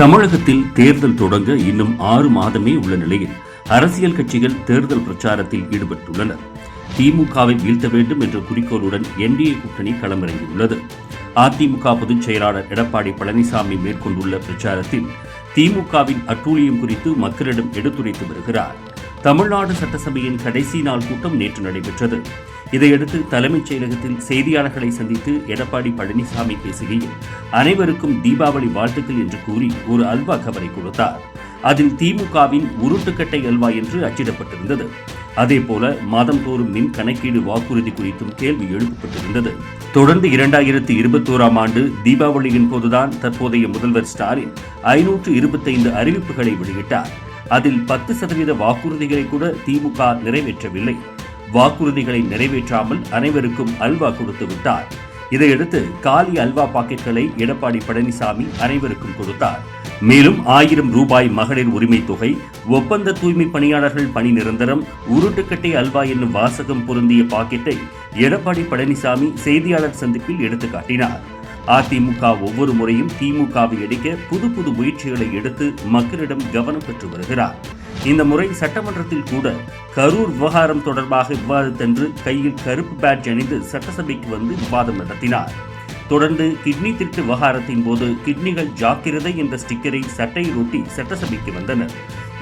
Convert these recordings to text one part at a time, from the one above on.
தமிழகத்தில் தேர்தல் தொடங்க இன்னும் ஆறு மாதமே உள்ள நிலையில் அரசியல் கட்சிகள் தேர்தல் பிரச்சாரத்தில் ஈடுபட்டுள்ளனர். திமுகவை வீழ்த்த வேண்டும் என்ற குறிக்கோளுடன் என்டிஏ கூட்டணி களமிறங்கியுள்ளது. அதிமுக பொதுச் செயலாளர் எடப்பாடி பழனிசாமி மேற்கொண்டுள்ள பிரச்சாரத்தில் திமுகவின் அட்டூழியம் குறித்து மக்களிடம் எடுத்துரைத்து வருகிறார். தமிழ்நாடு சட்டசபையின் கடைசி நாள் கூட்டம் நேற்று நடைபெற்றது. இதையடுத்து தலைமைச் செயலகத்தில் செய்தியாளர்களை சந்தித்து எடப்பாடி பழனிசாமி பேசுகையில் அனைவருக்கும் தீபாவளி வாழ்த்துக்கள் என்று கூறி ஒரு அல்வா கவரை கொடுத்தார். அதில் திமுகவின் உருட்டுக்கட்டை அல்வா என்று அச்சிடப்பட்டிருந்தது. அதேபோல மாதந்தோறும் மின் கணக்கீடு வாக்குறுதி குறித்தும் கேள்வி எழுப்பப்பட்டிருந்தது. தொடர்ந்து இரண்டாயிரத்தி இருபத்தோராம் ஆண்டு தீபாவளியின் போதுதான் தற்போதைய முதல்வர் ஸ்டாலின் ஐநூற்று இருபத்தைந்து அறிவிப்புகளை வெளியிட்டார். அதில் பத்து சதவீத வாக்குறுதிகளை கூட திமுக நிறைவேற்றவில்லை. வாக்குறுதிகளை நிறைவேற்றாமல் அனைவருக்கும் அல்வா கொடுத்து விட்டார். இதையடுத்து காலி அல்வா பாக்கெட்களை எடப்பாடி பழனிசாமி அனைவருக்கும் கொடுத்தார். மேலும் ஆயிரம் ரூபாய் மகளிர் உரிமை தொகை ஒப்பந்த தூய்மை பணியாளர்கள் பணி நிரந்தரம் உருட்டுக்கட்டை அல்வா என்னும் வாசகம் பொருந்திய பாக்கெட்டை எடப்பாடி பழனிசாமி செய்தியாளர் சந்திப்பில் எடுத்துக்காட்டினார். காட்டினார் அதிமுக ஒவ்வொரு முறையும் திமுகவை அடிக்க புது புது முயற்சிகளை எடுத்து மக்களிடம் கவனம் பெற்று வருகிறார். இந்த முறை சட்டமன்றத்தில் கூட கரூர் விவகாரம் தொடர்பாக விவாதித்தன்று கையில் கருப்பு பேட்ச் அணிந்து சட்டசபைக்கு வந்து விவாதம் நடத்தினார். தொடர்ந்து கிட்னி திருட்டு விவகாரத்தின் போது கிட்னிகள் ஜாக்கிரதை என்ற ஸ்டிக்கரை சட்டையில் ஒட்டி சட்டசபைக்கு வந்தனர்.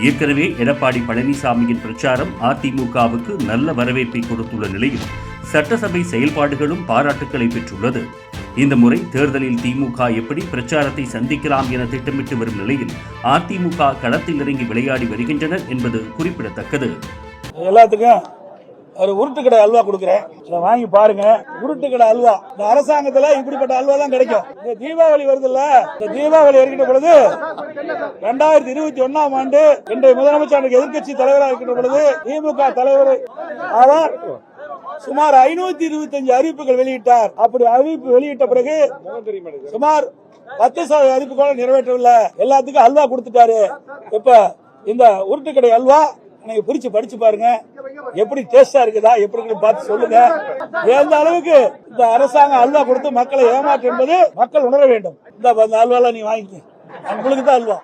ஏற்கனவே எடப்பாடி பழனிசாமியின் பிரச்சாரம் அதிமுகவுக்கு நல்ல வரவேற்பை கொடுத்துள்ள நிலையில் சட்டசபை செயல்பாடுகளும் பாராட்டுக்களை பெற்றுள்ளது. இந்த முறை தேர்தலில் திமுக எப்படி பிரச்சாரத்தை சந்திக்கலாம் என திட்டமிட்டு வரும் நிலையில் அதிமுக களத்தில் இறங்கி விளையாடி வருகின்றனர் என்பது குறிப்பிடத்தக்கது. எல்லாத்துக்கும் ஒரு உருட்டுக்கடை அல்வா கொடுக்குறேன். இதை வாங்கி பாருங்க. உருட்டுக்கடை அல்வா. இந்த அரசாங்கத்துல இப்படிப்பட்ட அல்வா தான் கிடைக்கும். இந்த தீபாவளி வருதுல்ல இந்த தீபாவளி இருக்கின்ற பொழுது ரெண்டாயிரத்தி இருபத்தி ஒன்னாம் ஆண்டு இன்றைய முதலமைச்சர் எதிர்க்கட்சி தலைவராக இருக்கின்ற பொழுது திமுக தலைவர் அவர் சுமார் ஐநூத்தி இருபத்தஞ்சு அறிவிப்புகள் வெளியிட்டார். அப்படி அறிவிப்பு வெளியிட்ட பிறகு சுமார் பத்து சதவீத அறிவிப்புகளை நிறைவேற்றவில்லை. எல்லாத்துக்கும் அல்வா கொடுத்துட்டாரு. இப்ப இந்த உருட்டுக்கடை அல்வா நீங்க பிரிச்சு படிச்சு பாருங்க. எப்படி டேஸ்டா இருக்குதா எப்படி இருக்குன்னு பார்த்து சொல்லுங்க. எந்த அளவுக்கு இந்த அரசாங்கம் அல்வா கொடுத்து மக்களை ஏமாற்று என்பது மக்கள் உணர வேண்டும். இந்த அந்த அல்வாலாம் நீ வாங்கிக்க. உங்களுக்கு தான் அல்வா.